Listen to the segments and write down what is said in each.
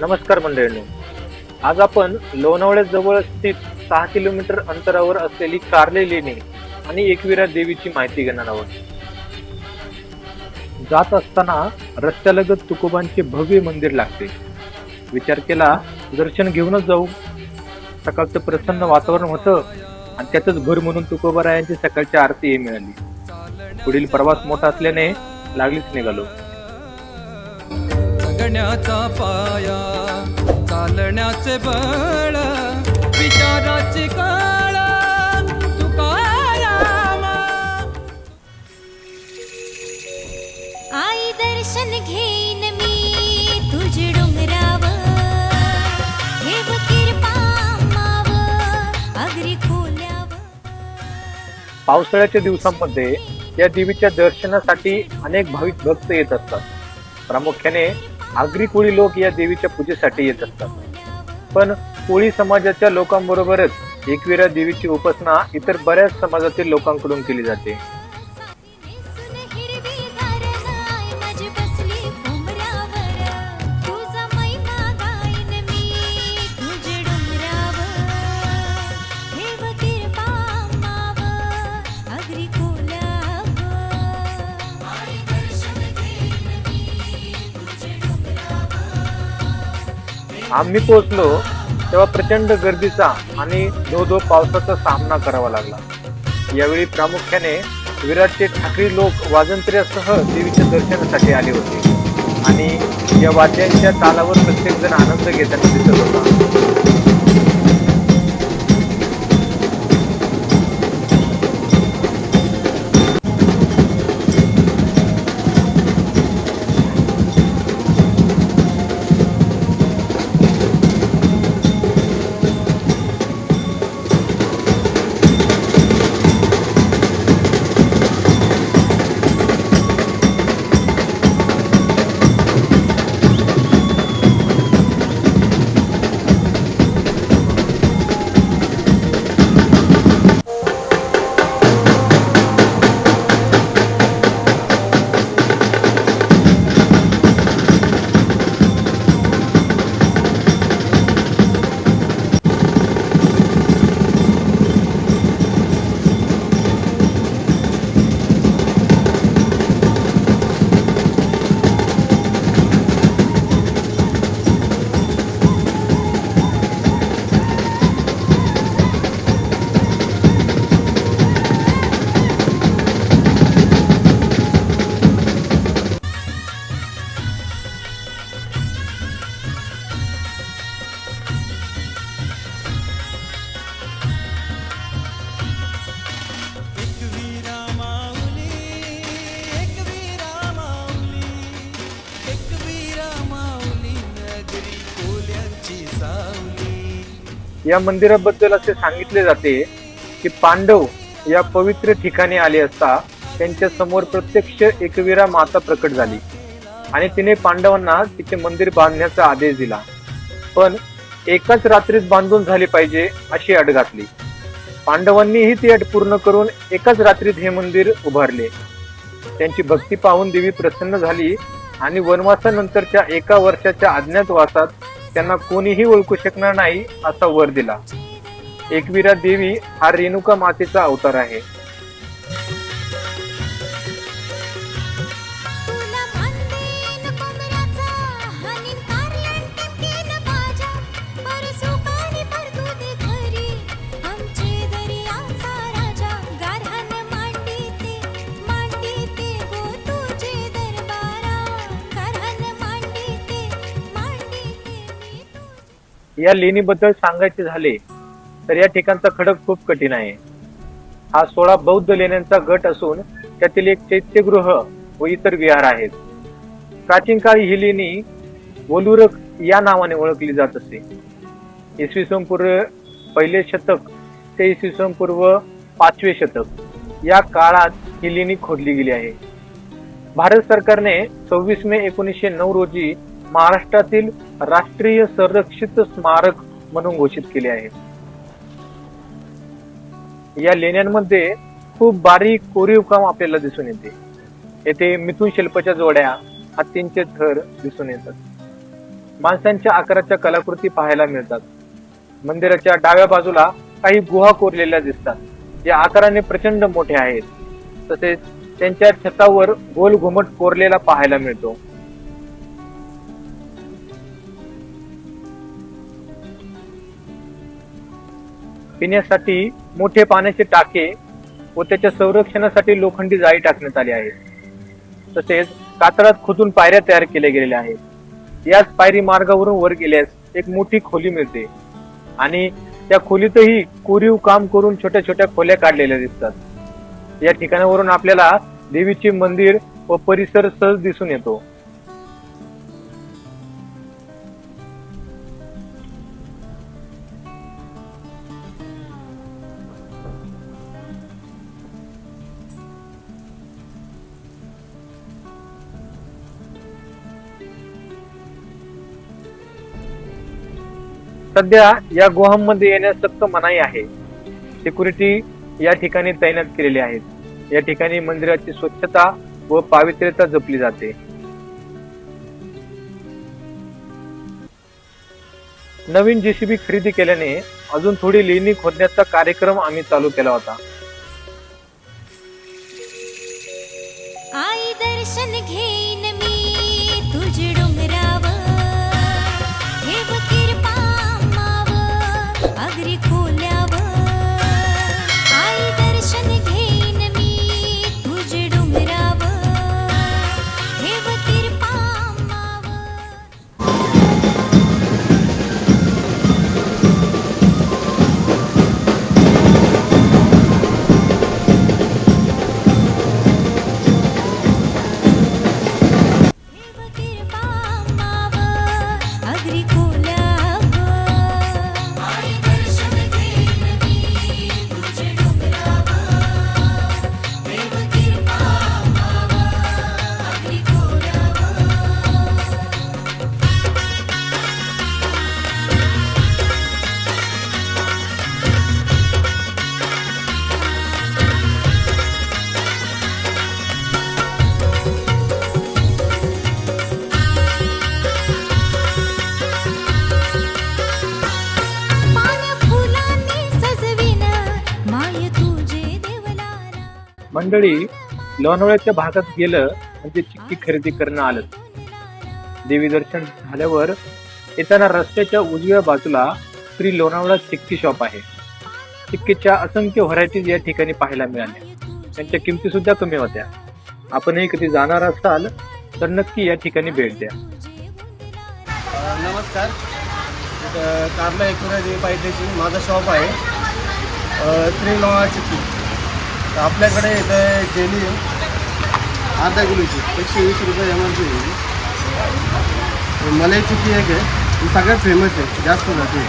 नमस्कार मंडळींनी. आज आपण लोणावळ्याजवळ स्थित सहा किलोमीटर अंतरावर असलेली कार्ले लेणी आणि एकविरा देवीची माहिती घेणार आहोत. जात असताना रस्त्यालगत तुकोबांचे भव्य मंदिर लागते. विचार केला दर्शन घेऊनच जाऊ. सकाळचं प्रसन्न वातावरण होतं आणि त्यातच भर म्हणून तुकोबारायांची सकाळची आरतीही मिळाली. पुढील प्रवास मोठा असल्याने लागलीच निघालो. जगण्याचा पाया चालण्याचे बळ विचाराची काळ तुकारामा. आई दर्शन घेईन मी तुझ डोंगरावर. हेव किरपा मावर अगरी खोल्यावर. पावसाळ्याच्या दिवसांमध्ये या देवीच्या दर्शनासाठी अनेक भाविक भक्त येत असतात. प्रामुख्याने आगरी कोळी लोक या देवीच्या पूजेसाठी येत असतात. पण कोळी समाजाच्या लोकांबरोबरच एकविरा देवीची उपासना इतर बऱ्याच समाजातील लोकांकडून केली जाते. आम्ही पोहोचलो तेव्हा प्रचंड गर्दीचा आणि धो धो पावसाचा सामना करावा लागला. यावेळी प्रामुख्याने विराटचे ठाकरी लोक वाजंत्र्यासह देवीच्या दर्शनासाठी आले होते. आणि या वाद्यांच्या तालावर प्रत्येकजण आनंद घेताना दिसत होता. या मंदिराबद्दल असे सांगितले जाते की पांडव या पवित्र ठिकाणी आले असता त्यांच्यासमोर प्रत्यक्ष एकवीरा माता प्रकट झाली. आणि तिने पांडवांना तिचे मंदिर बांधण्याचा आदेश दिला. पण एकाच रात्रीत बांधून झाले पाहिजे अशी अट घातली पांडवांनीही ती अट पूर्ण करून एकाच रात्रीत हे मंदिर उभारले. त्यांची भक्ती पाहून देवी प्रसन्न झाली आणि वनवासानंतरच्या एका वर्षाच्या अज्ञातवासात त्यांना कोणीही ओळखू शकणार नाही असा वर दिला. एकविरा देवी हा रेणुका मातेचा अवतार आहे. या लेणीबद्दल सांगायचे झाले तर या ठिकाणचा खडक खूप कठीण आहे. हा सोळा बौद्ध लेण्यांचा गट असून त्यातील एक चैत्यगृह व इतर विहार आहेत. प्राचीन काळी ही लेणी वलुरक या नावाने ओळखली जात असे. इसवी सन पूर्व पहिले शतक ते इसवी सन पूर्व पाचवे शतक या काळात ही लेणी खोदली गेली आहे. भारत सरकारने सव्वीस मे एकोणीसशे नऊ रोजी महाराष्ट्रातील राष्ट्रीय संरक्षित स्मारक म्हणून घोषित केले आहे. या लेण्यांमध्ये खूप बारीक कोरीव काम आपल्याला दिसून येते. येथे मिथुन शिल्पाच्या जोड्या हत्तींचे थर दिसून येतात. माणसांच्या आकाराच्या कलाकृती पाहायला मिळतात. मंदिराच्या डाव्या बाजूला काही गुहा कोरलेल्या दिसतात. या आकाराने प्रचंड मोठे आहेत. तसेच त्यांच्या छतावर गोल घुमट कोरलेला पाहायला मिळतो. पिण्यासाठी मोठे पाण्याचे टाके व त्याच्या संरक्षणासाठी लोखंडी जाळी टाकण्यात आली आहे तसेच कातळात खोदून पायऱ्या तयार केल्या गेलेल्या आहेत. याच पायरी मार्गावरून वर गेल्यास एक मोठी खोली मिळते आणि त्या खोलीतही कोरीव काम करून छोट्या छोट्या खोल्या काढलेल्या दिसतात. या ठिकाणावरून आपल्याला देवीचे मंदिर व परिसर सहज दिसून येतो. सध्या या गुहांमध्ये येण्यास सक्त मनाई आहे. सिक्युरिटी या ठिकाणी तैनात केलेली आहेत. या ठिकाणी मंदिराची स्वच्छता व पावित्र्यता जपली जाते. नवीन जेसीबी खरेदी केल्याने अजून थोडी लेणी खोदण्याचा कार्यक्रम आम्ही चालू केला होता. आई दर्शन घेईन मी तुझ माव अगरी मंडळी लोणावळ्याच्या भागात गेलं म्हणजे चिक्की खरेदी करणं आलं. देवी दर्शन झाल्यावर येताना रस्त्याच्या उजव्या बाजूला श्री लोणावळा चिक्की शॉप आहे. चिक्कीच्या असंख्य व्हरायटीज या ठिकाणी पाहायला मिळाल्या. त्यांच्या किमती सुद्धा कमी होत्या. आपणही कधी जाणार असाल तर नक्की या ठिकाणी भेट द्या. नमस्कार. इथं कारला एकुराजी पाहिजे माझा शॉप आहे. श्री लोणावळा चिक्की. तर आपल्याकडे इथे जेली अर्धा किलोची एकशे वीस रुपये एम आर पी मलाई एक आहे. ही सगळ्यात फेमस आहे जास्त जाते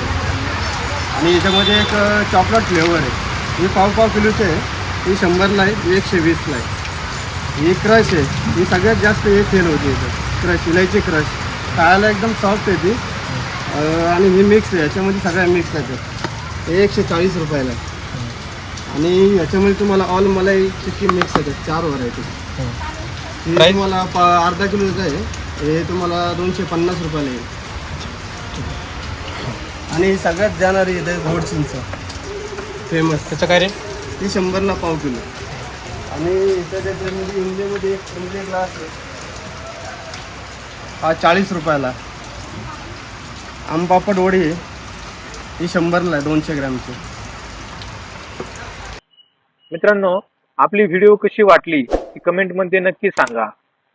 आणि याच्यामध्ये एक चॉकलेट फ्लेवर आहे. ही पाव पाव किलोची आहे. ही शंभरला आहे एकशे वीसला आहे. ही क्रश आहे. ही सगळ्यात जास्त हे सेल होते इथं. क्रश इलायची क्रश. खायला एकदम सॉफ्ट आहे ती. आणि ही मिक्स आहे. याच्यामध्ये सगळ्या मिक्स आहेत. हे एकशे चाळीस रुपयाला आहे. आणि याच्यामध्ये तुम्हाला ऑल मलाई चिक्की मिक्स येतात चार व्हरायटी ही. तुम्हाला प अर्धा किलोचं आहे. हे तुम्हाला दोनशे पन्नास रुपयाला येईल. आणि ही सगळ्यात जाणारी इथे गोड चिंच. फेमस त्याचं काय रेट ती शंभरला पाव किलो. आणि इथं त्याच्यामध्ये एक ग्लास आहे. हा चाळीस रुपयाला. आमपापड वडी आहे. ही शंभरला आहे दोनशे ग्रॅमची. मित्रांनो आपली व्हिडिओ कशी वाटली ती कमेंटमध्ये नक्की सांगा.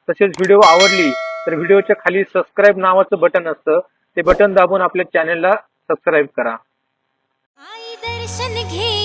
तसेच व्हिडिओ आवडली तर व्हिडिओच्या खाली सबस्क्राईब नावाचं बटन असतं. ते बटन दाबून आपल्या चॅनेलला सबस्क्राईब करा. आई दर्शन घे